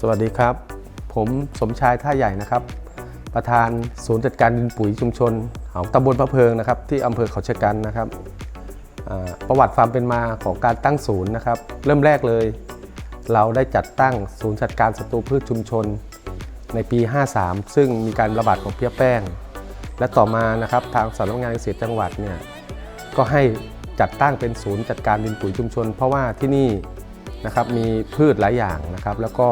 สวัสดีครับ ผมสมชายท่าใหญ่นะครับ ประธานศูนย์จัดการดินปุ๋ยชุมชนของตำบลพระเพิงนะครับ ที่อำเภอเขาชะกันนะครับประวัติความเป็นมาของการตั้งศูนย์นะครับ เริ่มแรกเลย เราได้จัดตั้งศูนย์จัดการศัตรูพืชชุมชน ในปี 53 ซึ่งมีการระบาดของเพี้ยแป้ง และต่อมานะครับทางสำนักงานเกษตรจังหวัดเนี่ยก็ให้จัดตั้งเป็นศูนย์จัดการดินปุ๋ยชุมชน เพราะว่าที่นี่ นะครับมีพืชหลายอย่างนะครับแล้วก็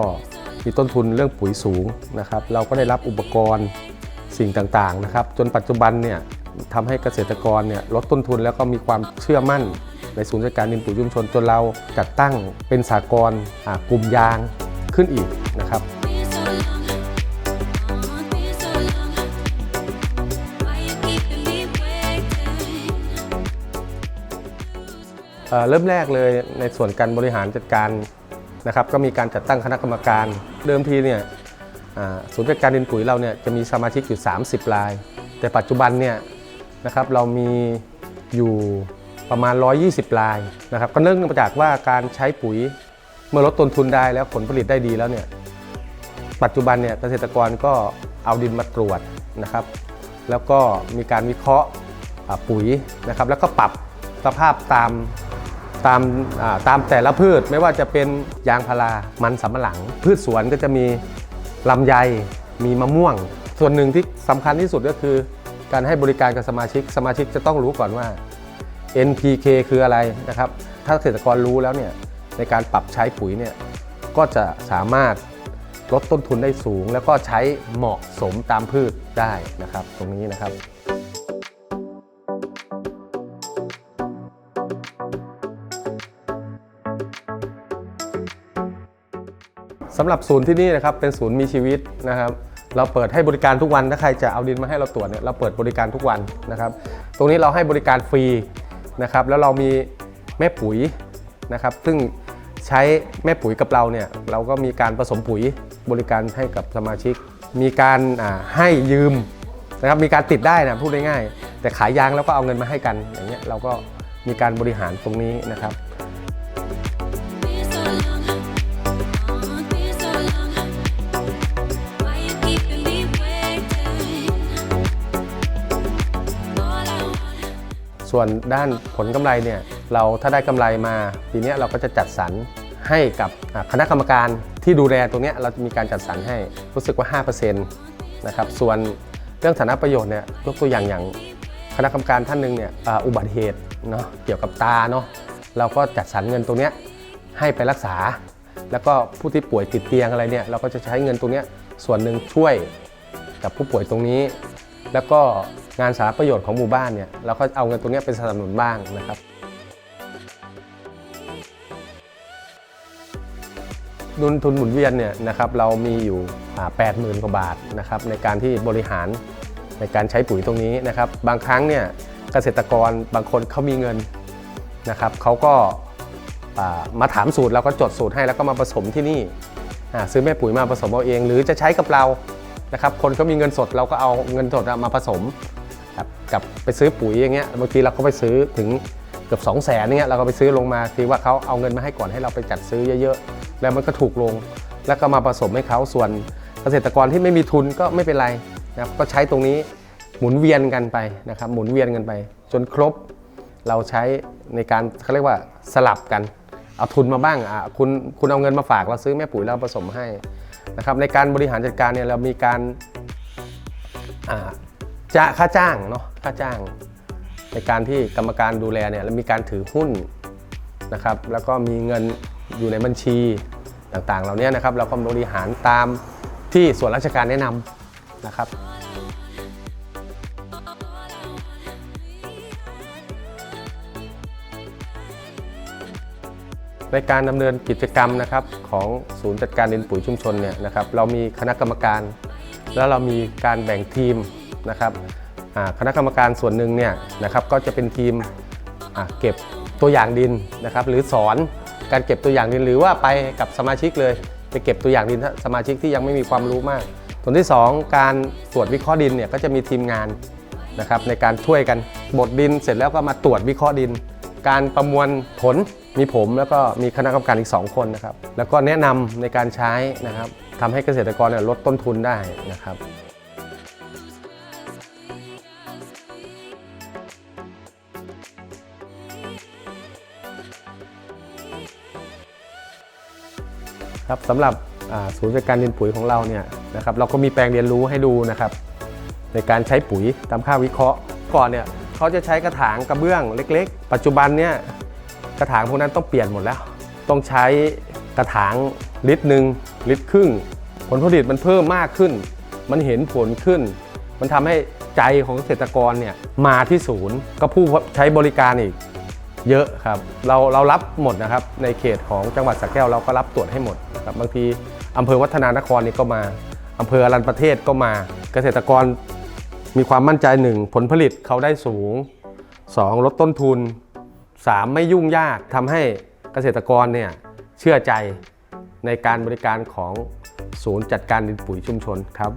มีต้นทุนเรื่องปุ๋ยสูงนะครับเราก็ได้รับอุปกรณ์สิ่งต่างๆนะครับ จนปัจจุบันเนี่ยทำให้เกษตรกรเนี่ยลดต้นทุนแล้วก็มีความเชื่อมั่น ในศูนย์จัดการดินปุ๋ยชุมชนจนเราจัดตั้งเป็นสากลกลุ่มยางขึ้นอีกนะครับ เริ่มแรกเลยในส่วนการบริหารจัดการนะครับก็มีการจัดตั้งคณะกรรมการ เดิมทีเนี่ยศูนย์จัดการดินปุ๋ยเราเนี่ยจะมีสมาชิกอยู่ 30 ราย แต่ปัจจุบันเนี่ยนะครับเรามีอยู่ประมาณ 120 รายนะครับก็เนื่องมาจากว่าการใช้ปุ๋ยเมื่อลดต้นทุนได้แล้วผลผลิตได้ดีแล้วเนี่ยปัจจุบันเนี่ยเกษตรกรก็เอาดินมาตรวจนะครับ แล้วก็มีการวิเคราะห์ปุ๋ยนะครับ แล้วก็ปรับสภาพตาม ตามตามแต่ละพืชไม่ว่าจะเป็นยางพารา มันสำปะหลัง พืชสวนก็จะมีลำไย มีมะม่วง ส่วนหนึ่งที่สำคัญที่สุดก็คือ การให้บริการกับสมาชิก สมาชิกจะต้องรู้ก่อนว่า NPK คืออะไรนะครับ ถ้าเกษตรกรรู้แล้วเนี่ยในการปรับใช้ปุ๋ยเนี่ยก็จะสามารถลดต้นทุนได้สูง แล้วก็ใช้เหมาะสมตามพืชได้นะครับ ตรงนี้นะครับ สำหรับศูนย์ที่นี่นะครับเป็นศูนย์มีชีวิตนะครับ เราเปิดให้บริการทุกวันถ้าใครจะเอาดินมาให้เราตรวจเนี่ยเราเปิดบริการทุกวันนะครับ ตรงนี้เราให้บริการฟรีนะครับแล้วเรามีแม่ปุ๋ยนะครับ ซึ่งใช้แม่ปุ๋ยกับเราเนี่ยเราก็มีการผสมปุ๋ยบริการให้กับสมาชิก มีการให้ยืมนะครับมีการติดได้นะพูดง่ายๆแต่ขายยางแล้วก็เอาเงินมาให้กันอย่างเงี้ยเราก็มีการบริหารตรงนี้นะครับ ส่วนด้านผลกำไรเนี่ยเราถ้าได้กำไรมาปีเนี้ยเราก็จะจัดสรรให้กับคณะกรรมการที่ดูแลตรงเนี้ยเราจะมีการจัดสรรให้รู้สึกว่า 5%นะครับส่วนเรื่องฐานะประโยชน์เนี่ยยกตัวอย่างอย่างคณะกรรมการท่านหนึ่งเนี่ยอุบัติเหตุเนาะเกี่ยวกับตาเนาะเราก็จัดสรรเงินตรงเนี้ยให้ไปรักษา แล้วก็ผู้ที่ป่วยติดเตียงอะไรเนี่ยเราก็จะใช้เงินตรงเนี้ยส่วนหนึ่งช่วยกับผู้ป่วยตรงนี้ แล้วก็ งานสาธารณประโยชน์ของหมู่บ้านเนี่ยเราก็เอาเงินตรงนี้เป็นสนับสนุนบ้างนะครับดุลทุนหมุนเวียนเนี่ยนะครับเรามีอยู่แปดหมื่นกว่าบาทนะครับในการที่บริหารในการใช้ปุ๋ยตรงนี้นะครับ บางครั้งเนี่ยเกษตรกรบางคนเขามีเงินนะครับเขาก็มาถามสูตรเราก็จดสูตรให้แล้วก็มาผสมที่นี่ซื้อแม่ปุ๋ยมาผสมเอาเอง หรือจะใช้กับเรานะครับคนเขามีเงินสดเราก็เอาเงินสดมาผสม กับไปซื้อปุ๋ยอย่างเงี้ยบางทีเราก็ไปซื้อถึงเกือบ 2 0 0แสนเนี่ยเราก็ไปซื้อลงมาทีว่าเขาเอาเงินมาให้ก่อนให้เราไปจัดซื้อเยอะๆ แล้วมันก็ถูกลง แล้วก็มาผสมให้เขาส่วนเกษตรกรที่ไม่มีทุนก็ไม่เป็นไรนะครับก็ใช้ตรงนี้หมุนเวียนกันไปนะครับหมุนเวียนกันไป จนครบเราใช้ในการเขาเรียกว่าสลับกันเอาทุนมาบ้างอะคุณคุณเอาเงินมาฝากเราซื้อแม่ปุ๋ยเราผสมให้นะครับในการบริหารจัดการเนี่ยเรามีการ อ่าจะค่าจ้างเนาะค่าจ้าง ในการที่กรรมการดูแลเนี่ยเรามีการถือหุ้นนะครับแล้วก็มีเงินอยู่ในบัญชีต่างๆ เหล่านี้นะครับเราก็บริหารตามที่ส่วนราชการแนะนำนะครับในการดำเนินกิจกรรมนะครับของศูนย์จัดการดินปุ๋ยชุมชนเนี่ยนะครับเรามีคณะกรรมการ แล้วเรามีการแบ่งทีม นะครับคณะกรรมการส่วนหนึ่งเนี่ยนะครับก็จะเป็นทีมเก็บตัวอย่างดินนะครับหรือสอนการเก็บตัวอย่างดินหรือว่าไปกับสมาชิกเลยไปเก็บตัวอย่างดินถ้าสมาชิกที่ยังไม่มีความรู้มาก ส่วนที่ 2 การตรวจวิเคราะห์ดินเนี่ยก็จะมีทีมงานนะครับในการช่วยกันบดดินเสร็จแล้วก็มาตรวจวิเคราะห์ดิน การประมวลผลมีผมแล้วก็มีคณะกรรมการอีก 2 คนนะครับแล้วก็แนะนำในการใช้นะครับทำให้เกษตรกรลดต้นทุนได้นะครับ ครับสำหรับศูนย์บริการดินปุ๋ยของเราเนี่ยนะครับเราก็มีแปลงเรียนรู้ให้ดูนะครับ ในการใช้ปุ๋ยตามค่าวิเคราะห์ก่อนเนี่ยเขาจะใช้กระถางกระเบื้องเล็ก ๆ ปัจจุบันเนี่ยกระถางพวกนั้นต้องเปลี่ยนหมดแล้ว ต้องใช้กระถางลิตรหนึ่งลิตรครึ่ง ผลผลิตมันเพิ่มมากขึ้น มันเห็นผลขึ้น มันทำให้ใจของเกษตรกรเนี่ยมาที่ศูนย์ก็ผู้ใช้บริการอีกเยอะครับ เราเรารับหมดนะครับในเขตของจังหวัดสระแก้วเราก็รับตรวจให้หมด ครับบางทีอำเภอวัฒนานครนี่ก็มาอำเภออรัญประเทศก็มา เกษตรกรมีความมั่นใจหนึ่งผลผลิตเขาได้สูง 2 ลดต้นทุน 3 ไม่ยุ่งยากทำให้เกษตรกรเนี่ยเชื่อใจในการบริการของศูนย์จัดการดินปุ๋ยชุมชนครับ